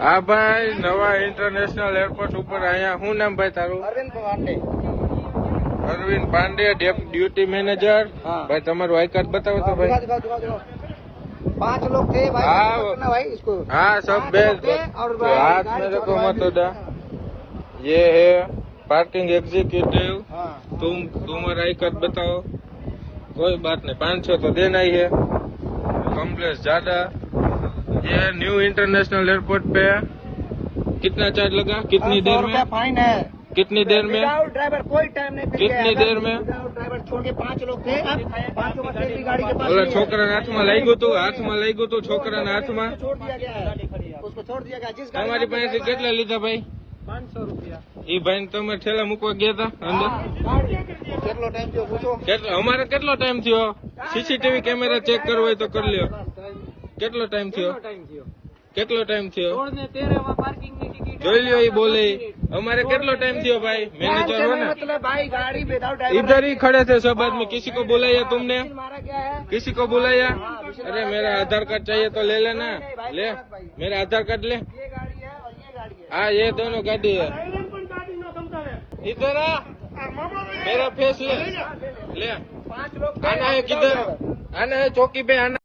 હા ભાઈ નવા ઇન્ટરનેશનલ એરપોર્ટ ઉપર અહીંયા શું નામ ભાઈ તારું Arvind Pandey Arvind Pandey dep- duty manager हाँ। ભાઈ તમારું આઈ કાર્ડ બતાવો તો दिखा ભાઈ दिखा दिखा दिखा पांच लोग थे भाई हाँ, वो- पकड़ना भाई इसको हाँ सब पांच बेच लोग थे और तो हाथ गाड़ी मेरे को चौराहे मत में- उड़ा ये है पार्किंग एग्जीक्यूटिव हाँ तुम तुम्हारा आई कार्ड बताओ कोई बात नहीं पाँच सौ तो देना ही है कॉम्प्लेक्स ज्यादा ये न्यू इंटरनेशनल एयरपोर्ट पे कितना चार्ज लगा कितनी सौ देर रुपया में फाइन है कितनी देर में विदाउट ड्राइवर कोई टाइम नहीं पीछे कितनी आया। देर में? विदाउट ड्राइवर छोड़ के पांच लोग थे पांचों का तेल भी गाड़ी के पास ઓલા नहीं है। છોકરાના હાથમાં લાગ્યું હતું હાથમાં લાગ્યું હતું છોકરાના હાથમાં उसको छोड़ दिया गया है उसको छोड़ दिया गया जिस गाड़ी તમારી में પાસેથી કેટલા લીધા ભાઈ पाँच सौ रुपया ઈ ભાઈ તમે ઠેલા મૂકવા ગયા હતા અંદર કેટલો ટાઈમ થયો પૂછો કેટલો અમારે કેટલો ટાઈમ થયો સીસીટીવી કેમેરા ચેક કરવો હોય તો કરી લ્યો કેટલો ટાઈમ થયો કેટલો ટાઈમ થયો જોઈ લ્યો ઈ બોલે ઈ. અમારે કેટલો ટાઈમ થયો ભાઈ મેનેજર हो ना मतलब भाई गाड़ी विदाउट ड्राइवर इधर ही खड़े थे सब आदमी किसी को बुलाया तुमने मारा क्या है किसी को बुलाया अरे मेरा आधार कार्ड चाहिए तो ले लेना ले मेरा आधार कार्ड ले ये गाड़ी है और ये गाड़ी है हाँ ये दोनों गाड़ी है इधर आ मेरा फेस ले ले पांच लोग आना है किधर आना है चौकी पे आना